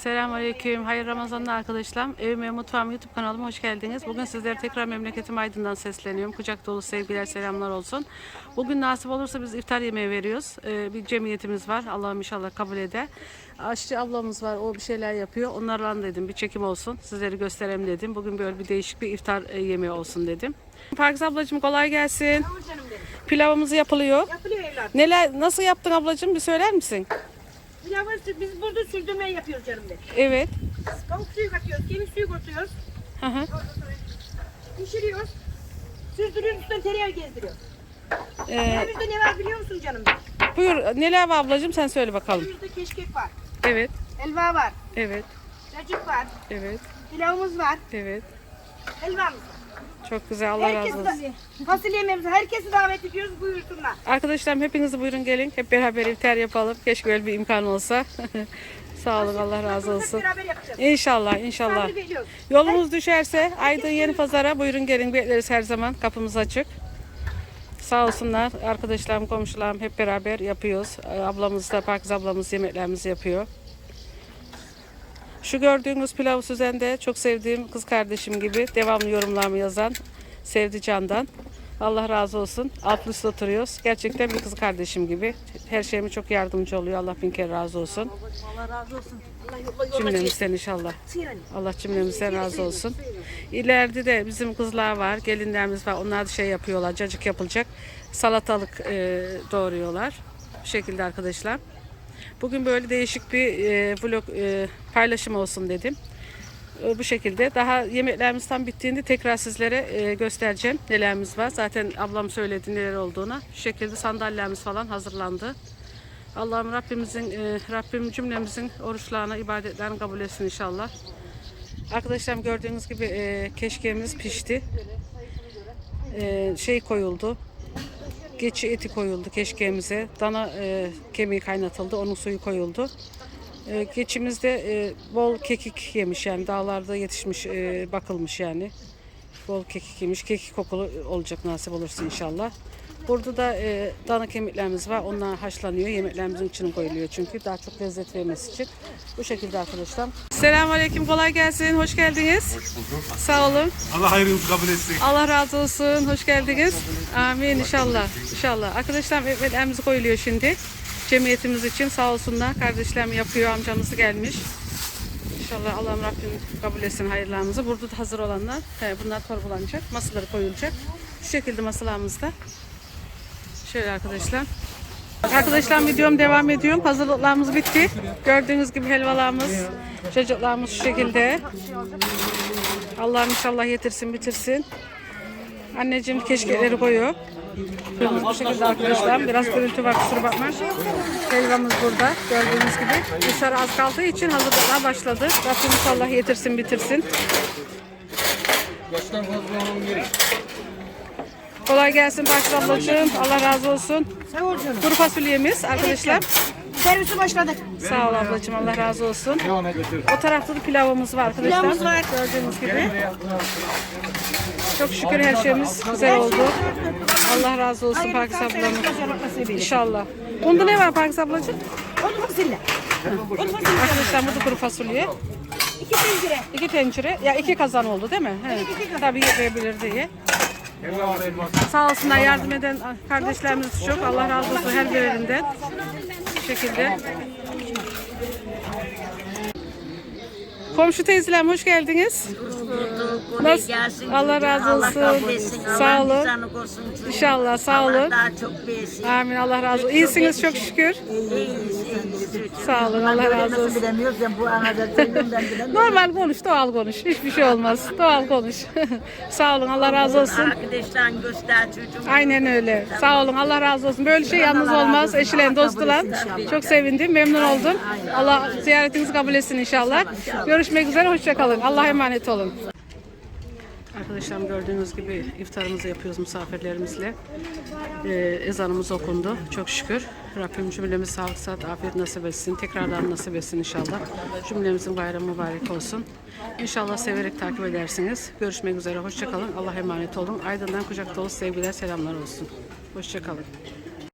Selamünaleyküm. Hayırlı Ramazanlar arkadaşlar. Evime Mutfağım YouTube kanalıma hoş geldiniz. Bugün sizlere tekrar memleketim Aydın'dan sesleniyorum. Kucak dolu sevgiler, selamlar olsun. Bugün nasip olursa biz iftar yemeği veriyoruz. Ee, bir cemiyetimiz var. Allah'ım inşallah kabul eder. Aşçı ablamız var. O bir şeyler yapıyor. Onlarla dedim bir çekim olsun. Sizleri göstereyim dedim. Bugün böyle bir değişik bir iftar e, yemeği olsun dedim. Parkız ablacığım kolay gelsin. Pilavımız yapılıyor. Yapılıyor evladım. Neler nasıl yaptın ablacığım bir söyler misin? Pilavı biz burada sürdürme yapıyoruz canım benim. Evet. Tavuk suyu katıyoruz, kemik suyu katıyoruz. Hı hı. Pişiriyoruz. Süzdürüyoruz, üstüne tereyağı gezdiriyoruz. Ee, Pilavımızda ne var biliyor musun canım benim? buyur neler var ablacığım sen söyle bakalım. Pilavımızda keşkek var, Evet. helva var, Evet. cacık var, Evet. pilavımız var, Evet. helvamız var. Çok güzel. Allah razı Herkesi olsun. da, fasulye yemeğimizi herkesi davet ediyoruz, buyursunlar. Arkadaşlarım hepiniz buyurun gelin. Hep beraber iftar yapalım. Keşke öyle bir imkan olsa. Sağ olun. Allah razı olsun. Hep beraber yapacağız. İnşallah, inşallah. Bekliyoruz. Yolumuz düşerse Aydın Yeni Pazar'a buyurun gelin. Bekleriz her zaman. Kapımız açık. Sağ olsunlar. Arkadaşlarım, komşularım hep beraber yapıyoruz. Ablamız da, Pakiz ablamız yemeklerimizi yapıyor. Şu gördüğünüz pilav Süzen de çok sevdiğim kız kardeşim gibi devamlı yorumlarımı yazan Sevdi Can'dan. Allah razı olsun. Alt üst oturuyoruz. Gerçekten bir kız kardeşim gibi. Her şeyime çok yardımcı oluyor. Allah bin kere razı olsun. Allah razı olsun. Cümlemizden inşallah. Allah cümlemizden razı olsun. İleride de bizim kızlar var, gelinlerimiz var. Onlar da şey yapıyorlar, cacık yapılacak. Salatalık e, doğruyorlar. Bu şekilde arkadaşlar. Bugün böyle değişik bir e, vlog e, paylaşım olsun dedim. E, bu şekilde. Daha yemeklerimiz tam bittiğinde tekrar sizlere e, göstereceğim nelerimiz var. Zaten ablam söyledi neler olduğunu. Şu şekilde sandalyelerimiz falan hazırlandı. Allah'ım Rabbimizin, e, Rabbim cümlemizin oruçlarına, ibadetlerini kabul etsin inşallah. Arkadaşlarım gördüğünüz gibi e, keşkemiz pişti. E, şey koyuldu. Geçi eti koyuldu keşkemize. Dana e, kemiği kaynatıldı. Onun suyu koyuldu. E, geçimizde e, bol kekik yemiş yani dağlarda yetişmiş, e, bakılmış yani. Bol kekik yemiş. Kekik kokulu olacak nasip olursa inşallah. Burada da e, dana kemiklerimiz var. Onlar haşlanıyor. Yemeklerimizin içine koyuluyor çünkü daha çok lezzet vermesi için. Bu şekilde arkadaşlar. Selamünaleyküm. Kolay gelsin. Hoş geldiniz. Hoş bulduk. Sağ olun. Allah hayrınızı kabul etsin. Allah razı olsun. Hoş geldiniz. Amin inşallah. İnşallah. Arkadaşlar ekmeklerimiz koyuluyor şimdi. Cemiyetimiz için sağ olsunlar. Kardeşlerim yapıyor. Amcamız gelmiş. İnşallah Allah'ım Rabbim kabul etsin hayırlarımızı. Burada da hazır olanlar. He, bunlar torbalanacak. Masaları koyulacak. Şu şekilde masalarımızda. Şöyle arkadaşlar. Arkadaşlar videom devam ediyorum. Hazırlıklarımız bitti. Gördüğünüz gibi helvalarımız, çocuklarımız şu şekilde. Allah'ım inşallah yetirsin bitirsin. Anneciğim keşkeleri koyuyor. Bu şekilde arkadaşlar. Biraz gürültü var kusura bakma. Helvamız burada gördüğünüz gibi. Dışarı az kaldığı için hazırlıklar başladı. Rabbim inşallah yetirsin bitirsin. Kolay gelsin Bakır ablacığım. Allah razı olsun. Sağ ol canım. Kuru fasulyemiz arkadaşlar. Servisi başladık. Sağ ol ablacığım Allah razı olsun. O tarafta da pilavımız var arkadaşlar. Pilavımız var. Gördüğünüz gibi. Çok şükür her şeyimiz güzel oldu. Allah razı olsun Pakis ablamın. İnşallah. Bunda ne var Pakis ablacığım? Onu fasulye. Arkadaşlar burada kuru fasulye. İki tencere. İki tencere, ya iki kazan oldu değil mi? Evet. Tabii yemeyebilir diye. Sağ olsunlar yardım eden kardeşlerimiz çok. Allah razı olsun her birinden. Bu şekilde. Komşu teyzelerim hoş geldiniz. Nasıl? gelsin. Allah razı Allah olsun. kabul etsin. Sağ Allah olun. İnşallah sağ Allah olun. daha çok versin. Amin Allah razı olsun. İyisiniz çok şükür. İyiyiz. Sağ olun Allah razı olsun. Bilemiyoruz ya bu anada söylüyorum ben bilemiyorum. Normal konuş, doğal konuş. Hiçbir şey olmaz. Doğal konuş. Sağ olun Allah razı olsun. Arkadaşlar göster çocuğum. Aynen öyle. Sağ olun. Allah razı olsun. Böyle şey yalnız olmaz. Eşilen, dostla. Çok sevindim. Memnun oldum. Allah ziyaretinizi kabul etsin inşallah. Görüşmek üzere. Hoşçakalın. Allah'a emanet olun. Arkadaşlar gördüğünüz gibi iftarımızı yapıyoruz misafirlerimizle. Ee, ezanımız okundu. Çok şükür. Rabbim cümlemiz sağlık, sıhhat, afiyet nasip etsin. Tekrardan nasip etsin inşallah. Cümlemizin bayramı mübarek olsun. İnşallah severek takip edersiniz. Görüşmek üzere. Hoşçakalın. Allah'a emanet olun. Aydın'dan kucak dolu sevgiler, selamlar olsun. Hoşçakalın.